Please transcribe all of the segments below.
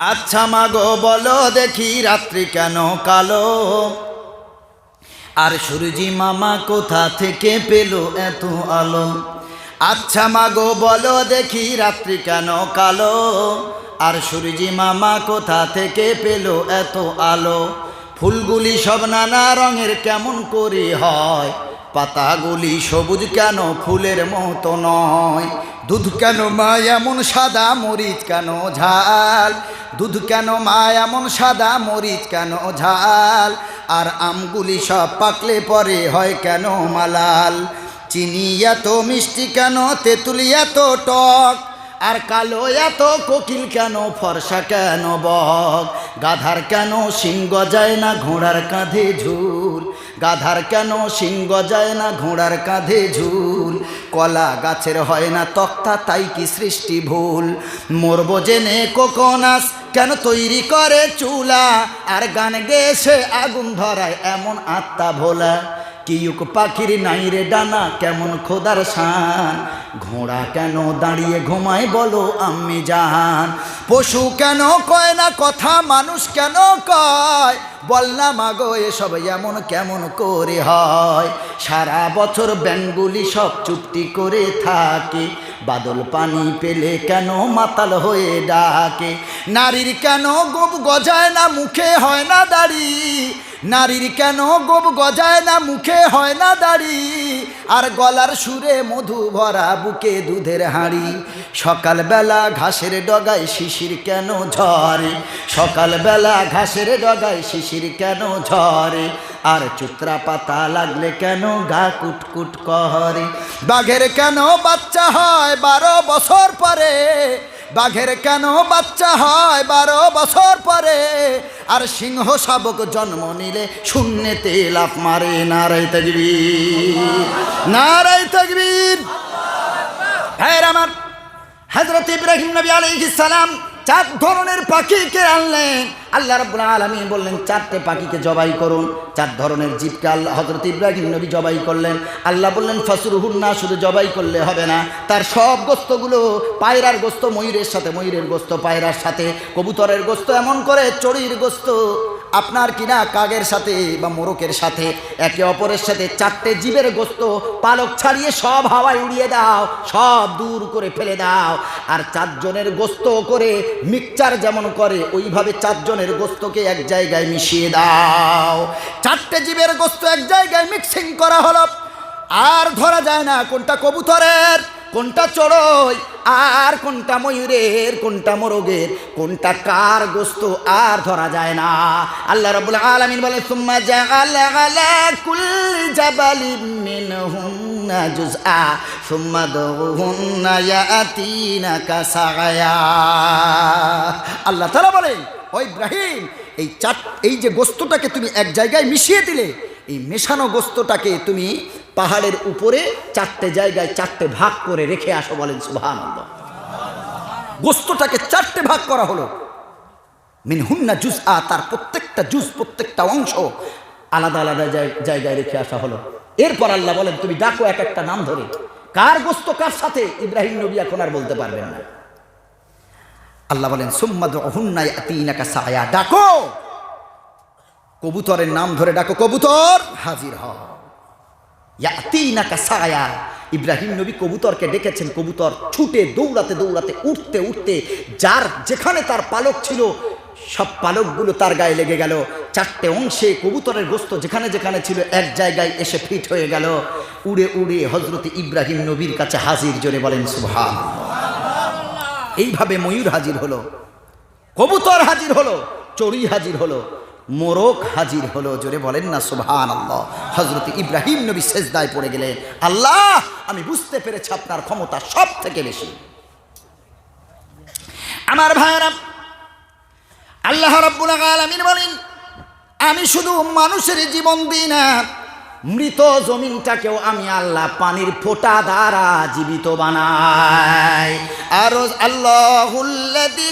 আচ্ছা মাগো, বলো দেখি রাত্রি কেন কালো? আর সুরজি মামা কোথা থেকে পেল এত আলো? আচ্ছা মাগো, বলো দেখি রাত্রি কেন কালো? আর সুরজি মামা কোথা থেকে পেল এত আলো? ফুলগুলি সব নানা রঙের কেমন করে হয়? পাতাগুলি সবুজ কেন? ফুলের মতো নয়। দুধ কেন মা এমন সাদা, মরিচ কেন ঝাল? দুধ কেন মা এমন সাদা, মরিচ কেন ঝাল? আর আমগুলি সব পাকলে পরে হয় কেন মালাল? চিনি এত মিষ্টি কেন? তেঁতুলি এত টক? আর কালো এত কোকিল কেন? ফর্সা কেন বক? গাধার কেন সিংহ যায় না ঘোড়ার কাঁধে ঝুল? গাধার কেন সিংহ যায় না ঘোড়ার কাঁধে ঝুল? কলা গাছের হয় না তক্তা, তাই কি সৃষ্টি ভুল? মরবো জেনে কোকোনাস কেন তৈরি করে চুলা? আর গান গেয়ে সে আগুন ধরায় এমন আত্মা ভোলা? কিউক পাখির নাই রে ডানা, কেমন খোদার শান? ঘোড়া কেন দাঁড়িয়ে ঘুমায় বলো আমি জান পশু কেন কয় না কথা, মানুষ কেন কয়? বল না মাগো, এসব এমন কেমন করে হয়? সারা বছর ব্যাঙ্গুলি সব চুপটি করে থাকে। বাদল পানি পেলে কেন মাতাল হয়ে ডাকে? নারীর কেন গোপ গজায় না, মুখে হয় না দাড়ি? নারীর কেন গোপ গজায় না? মুখে হয় না দাড়ি। আর গলার সুরে মধু ভরা বুকে দুধের হাঁড়ি। সকালবেলা ঘাসের ডগায় শিশির কেন ঝরে? সকালবেলা ঘাসের ডগায় শিশির কেন ঝরে? আর চুত্রা পাতা লাগলে কেন গা কুটকুট করে? বাঘের কেন বাচ্চা হয়? বারো বছর পরে বাঘের কেন বাচ্চা হয়? বারো বছর পরে আর সিংহ শাবক জন্ম নিলে শূন্যতে লাফ মারে। নারাই তকবীর নারাই তকবীর। হ্যাঁ আমার। হজরত ইব্রাহিম নবী আলাইহিস সালাম চার ধরনের পাখিকে আনলেন। আল্লাহ রাব্বুল আলামিন বললেন, চারটে পাখিকে জবাই করুন। চার ধরনের জীবকে আল্লাহ হজরত ইব্রাহিম নবী জবাই করলেন। আল্লাহ বললেন ফসরুহুন না শুধু জবাই করলে হবে না। তার সব গোস্তগুলো পায়রার গোস্ত, ময়ূরের সাথে, ময়ূরের গোস্ত পায়রার সাথে, কবুতরের গোস্ত এমন করে, চড়ির গোস্ত আপনার কিনা কাগের সাথে বা মোরকের সাথে একে অপরের সাথে চারটে জীবের গোস্ত, পালক ছাড়িয়ে সব হাওয়ায় উড়িয়ে দাও, সব দূর করে ফেলে দাও। আর চারজনের গোস্ত করে মিক্সচার যেমন করে, ওইভাবে চারজনের গোস্তকে এক জায়গায় মিশিয়ে দাও। চারটে জীবের গোস্ত এক জায়গায় মিক্সিং করা হলো। আর ধরা যায় না কোনটা কবুতরের। কোনটা চড়ই আর কোনটা ময়ূরের, কোনটা মোরগের, কোনটা কার গোস্ত আর ধরা যায় না। আল্লাহ রাব্বুল আলামিন বলে মিনহুন্না জুজআ সুম্মা আল্লাহ তাআলা বলেন ও ইব্রাহিম, এই চার, এই যে গোস্তটাকে তুমি এক জায়গায় মিশিয়ে দিলে, এই মেশানো গোস্তটাকে তুমি পাহাড়ের উপরে চারটে জায়গায় চারটে ভাগ করে রেখে আসো বলেন সুভান গোস্তটাকে চারটে ভাগ করা হলো। মিনহুন্না জুস আ তার প্রত্যেকটা জুস প্রত্যেকটা অংশ আলাদা আলাদা জায়গায় রেখে আসা হলো। এরপর আল্লাহ বলেন, তুমি ডাকো এক একটা নাম ধরে। কার গোস্ত কার সাথে? ইব্রাহিম নবী এখন আর বলতে পারবেন না। আল্লাহ বলেন সুম্মাদ সায়া। ডাকো! কবুতরের নাম ধরে ডাকো, কবুতর! হাজির হ সায়া। ইব্রাহিম নবী কবুতরকে ডেকেছেন, কবুতর ছুটে দৌড়াতে দৌড়াতে, উঠতে উঠতে যার যেখানে তার পালক ছিল, সব পালকগুলো তার গায়ে লেগে গেল। চারটে অংশে কবুতরের গোস্ত যেখানে যেখানে ছিল, এক জায়গায় এসে ফিট হয়ে গেল। উড়ে উড়ে হজরত ইব্রাহিম নবীর কাছে হাজির জোরে বলেন সুভান এইভাবে ময়ূর হাজির হলো, কবুতর হাজির হলো, চড়ুই হাজির হলো। মোরক হাজির হলো, জোরে বলেন না সুবহান আল্লাহ হজরত ইব্রাহিম নবী শেষদায় পড়ে গেলেন। আল্লাহ, আমি বুঝতে পেরেছি আপনার ক্ষমতা সব থেকে বেশি। আমার ভাইরা আল্লাহ রাব্বুল বলেন, আমি শুধু মানুষের জীবন দিই না, মৃত জমিনটাকেও আমি আল্লাহ পানির ফোঁটা দ্বারা জীবিত বানাই। আর আল্লাহুল্লাযী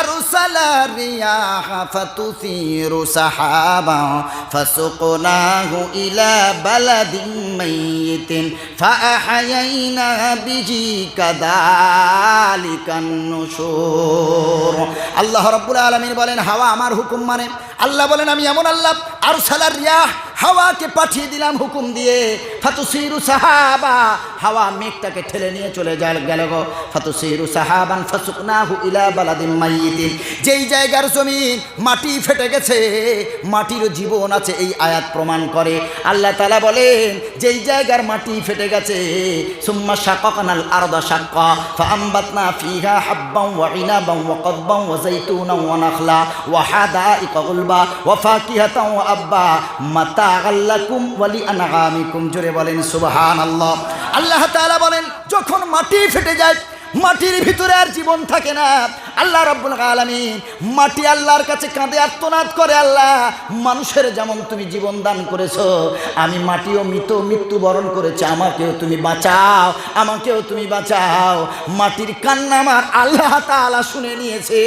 أرسل الرياح فتثير سحابا فسقناه إلى بلد ميت فأحيينا به كذلك النشور আল্লাহ রব্বুল আলমিন বলেন হাওয়া আমার হুকুম মানে আল্লাহ বলেন আমি এমন আল্লাহ আর সালার রিয়াহ হাওয়াকে পাঠিয়ে দিলাম হুকুম দিয়ে। ফাতুসিরু সাহাবা, হাওয়া মেঘটাকে ঠেলে নিয়ে চলে যায়, গেল গো। ফাতুসিরু সাহাবান ফাসুকনাহু ইলা বালাদিন মাইয়িতিন। যেই জায়গার জমিন মাটি ফেটে গেছে, মাটির জীবন আছে এই আয়াত প্রমাণ করে। আল্লাহ তাআলা বলেন, যেই জায়গার মাটি ফেটে গেছে, সুম্মা শাকাকনাল আরদা শাক্কা, ফাআমবাতনা ফিহা হাব্বান ওয়া ইনাবান ওয়া কদবান ওয়া যাইতুনান ওয়া নাখলা, ওয়া হাদাইকা গুলবা, ওয়া ফাকিহাতান ওয়া আব্বা মাতাআল লাকুম ওয়ালি আনাগামিকুম। জোরে বলেন, সুবহানাল্লাহ। আল্লাহ তাআলা বলেন, যখন মাটি ফেটে যায়, মাটির ভিতরে আর জীবন থাকে না। আল্লাহ রব্বুল আলামিন মাটি আল্লাহর কাছে কাঁদে আত্মনাদ করে, আল্লাহ, মানুষের যেমন তুমি জীবন দান করেছ, আমি মাটিও মৃত, মৃত্যুবরণ করেছি, আমাকেও তুমি বাঁচাও, আমাকেও তুমি বাঁচাও। মাটির কান্না আমার আল্লাহ তাআলা শুনে নিয়েছে।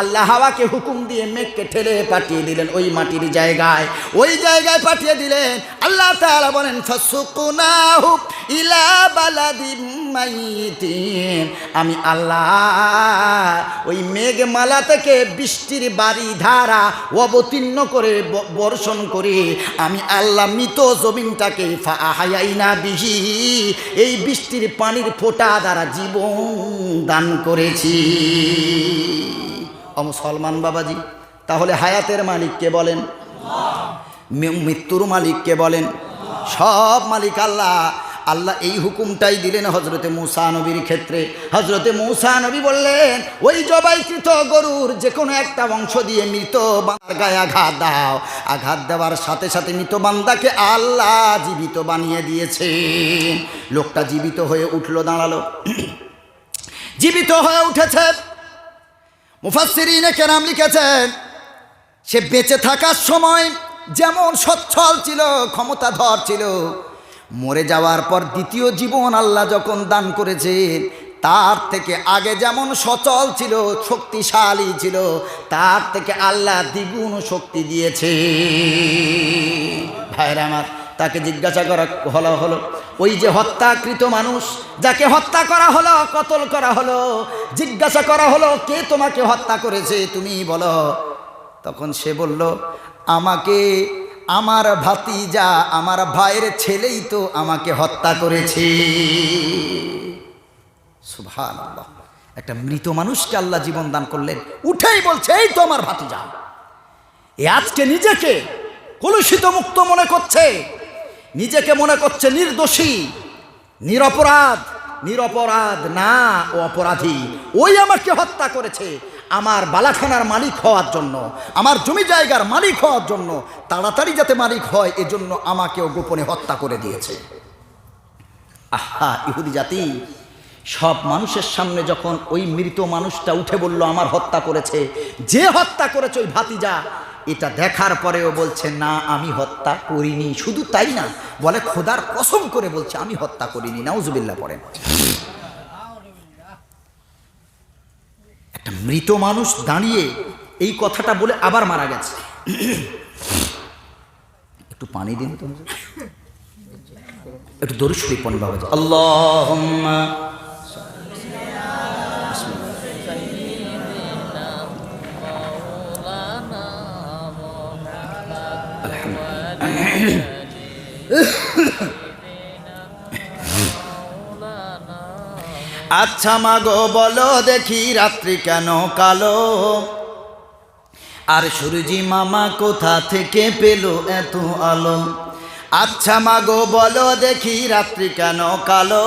আল্লাহ হাওয়াকে হুকুম দিয়ে মেঘকে ঠেলে পাঠিয়ে দিলেন ওই মাটির জায়গায়। ওই জায়গায় পাঠিয়ে দিলেন। আল্লাহ তাআলা বলেন ইলা বালাদিম আমি আল্লাহ ওই মেঘমালা থেকে বৃষ্টির বাড়ি ধারা অবতীর্ণ করে বর্ষণ করে। আমি আল্লাহ মৃত জমিনটাকে ফাহাইনা বিহি। এই বৃষ্টির পানির ফোঁটা দ্বারা জীবন দান করেছি। ও মুসলমান বাবাজি তাহলে হায়াতের মালিককে বলেন? মৃত্যুর মালিককে বলেন? সব মালিক আল্লাহ। আল্লাহ এই হুকুমটাই দিলেন হজরতে মুসা নবীর ক্ষেত্রে। হজরতে মুসা নবী বললেন, ওই জবাইকৃত গরুর যে কোনো একটা অংশ দিয়ে মৃত বান্দার গায়ে আঘাত দাও। আঘাত দেওয়ার সাথে সাথে মৃত বান্দাকে আল্লাহ জীবিত বানিয়ে দিয়েছে লোকটা জীবিত হয়ে উঠল, দাঁড়াল। জীবিত হয়ে উঠেছে। মুফাসসিরিনে কেরাম লিখেছেন, সে বেঁচে থাকার সময় যেমন সচ্ছল ছিল, ক্ষমতাধর ছিল মরে যাওয়ার পর দ্বিতীয় জীবন আল্লাহ যখন দান করেছে তার থেকে আগে যেমন সচল ছিল, শক্তিশালী ছিল, তার থেকে আল্লাহ দ্বিগুণ শক্তি দিয়েছে। ভাইরা আমার, তাকে জিজ্ঞাসা করা হলো হলো, ওই যে হত্যাকৃত মানুষ, যাকে হত্যা করা হলো, কতল করা হলো, জিজ্ঞাসা করা হলো, কে তোমাকে হত্যা করেছে তুমি বলো। তখন সে বলল, আমাকে আমার ভাতিজা, আমার ভাইয়ের ছেলেই তো আমাকে হত্যা করেছে। সুভান একটা মৃত মানুষকে আল্লাহ জীবন দান করলেন। উঠেই বলছে, এই তো আমার ভাতিজা। এ আজকে নিজেকে কলুষিত মুক্ত মনে করছে। নিজেকে মনে করছে নির্দোষী, নিরপরাধ নিরপরাধ না ও অপরাধী। ওই আমাকে হত্যা করেছে। আমার বালাখানার মালিক হওয়ার জন্য, আমার জমি জায়গার মালিক হওয়ার জন্য, তাড়াতাড়ি যাতে মালিক হয়, এজন্য আমাকেও গোপনে হত্যা করে দিয়েছে। আহা, ইহুদি জাতি, সব মানুষের সামনে যখন ওই মৃত মানুষটা উঠে বলল, আমার হত্যা করেছে, যে হত্যা করেছে ওই ভাতিজা, এটা দেখার পরেও বলছে, না, আমি হত্যা করিনি। শুধু তাই না, বলে খোদার কসম করে বলছে, আমি হত্যা করিনি। নাউজুবিল্লাহ পড়েন। একটা মৃত মানুষ দাঁড়িয়ে এই কথাটা বলে আবার মারা গেছে। একটু পানি দিন তো। একটু দরুদ শরীফ পড়েন বাবা আল্লাহ আচ্ছা মাগো, বলো দেখি রাত্রি কেন কালো? আর সূর্যি মামা কোথা থেকে পেল এত আলো? আচ্ছা মাগো, বলো দেখি রাত্রি কেন কালো?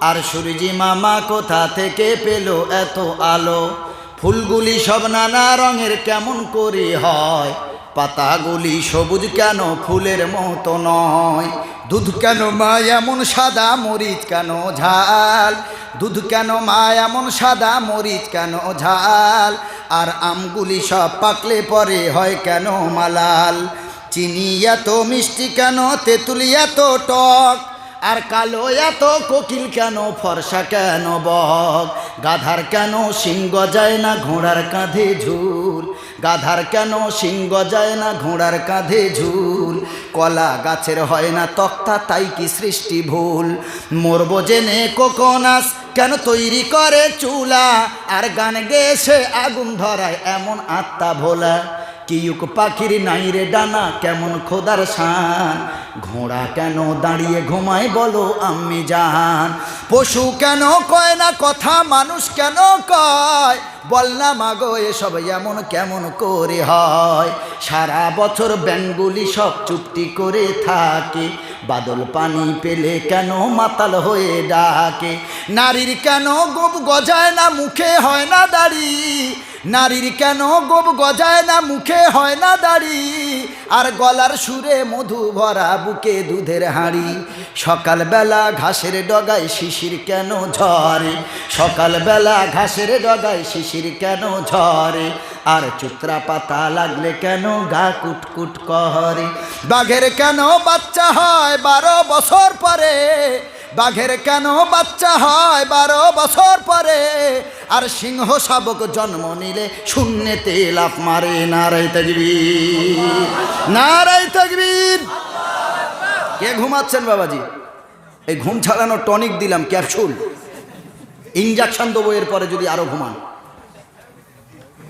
আর সূর্যি মামা কোথা থেকে পেল এত আলো? ফুলগুলি সব নানা রঙের কেমন করে হয়? পাতাগুলি সবুজ কেন? ফুলের মতো নয়। দুধ কেন মা এমন সাদা, মরিচ কেন ঝাল? দুধ কেন মা এমন সাদা, মরিচ কেন ঝাল? আর আমগুলি সব পাকলে পরে হয় কেন মালাল? চিনি এত মিষ্টি কেন? তেঁতুলি এত টক? আর কালো এত কোকিল কেন? ফর্সা কেন বক? গাধার কেন সিংহ যায় না? ঘোড়ার কাঁধে ঝুল? গাধার কেন সিংহ যায় না ঘোড়ার কাঁধে ঝুল? কলা গাছের হয় না তক্তা, তাই কি সৃষ্টি ভুল? মরব জেনে কোকোনাস কেন তৈরি করে চুলা? আর গান সে আগুন ধরায় এমন আত্মা ভোলা। কিউক পাখির নাই রে ডানা, কেমন খোদার শান? ঘোড়া কেন দাঁড়িয়ে ঘুমায় বলো আমি জাহান? পশু কেন কয় না কথা, মানুষ কেন কয়? বল না মাগো, এসব এমন কেমন করে হয়? সারা বছর ব্যাঙ্গুলি সব চুপটি করে থাকে। বাদল পানি পেলে কেন মাতাল হয়ে ডাকে? নারীর কেন গোপ গজায় না, মুখে হয় না দাড়ি? নারীর কেন গোপ গজায় না? মুখে হয় না দাড়ি। আর গলার সুরে মধু ভরা বুকে দুধের হাঁড়ি। সকালবেলা ঘাসের ডগায় শিশির কেন ঝরে সকালবেলা ঘাসের ডগায় শিশির কেন ঝরে আর চুত্রা পাতা লাগলে কেন গা কুটকুট করে? বাঘের কেন বাচ্চা হয় বারো বছর পরে? বাঘের কেন বাচ্চা হয় বারো বছর পরে? আর সিংহ শাবক জন্ম নিলে শূন্যে লাফ মারে নারায় তকবীর নারায় তকবীর কে ঘুমাচ্ছেন বাবাজি? এই ঘুম ছাড়ানো টনিক দিলাম, ক্যাপসুল। ইঞ্জেকশন দেবো এরপরে যদি আরও ঘুমান।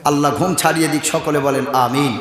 আল্লাহ ঘুম ছাড়িয়ে দিক, সকলে বলেন, আমিন।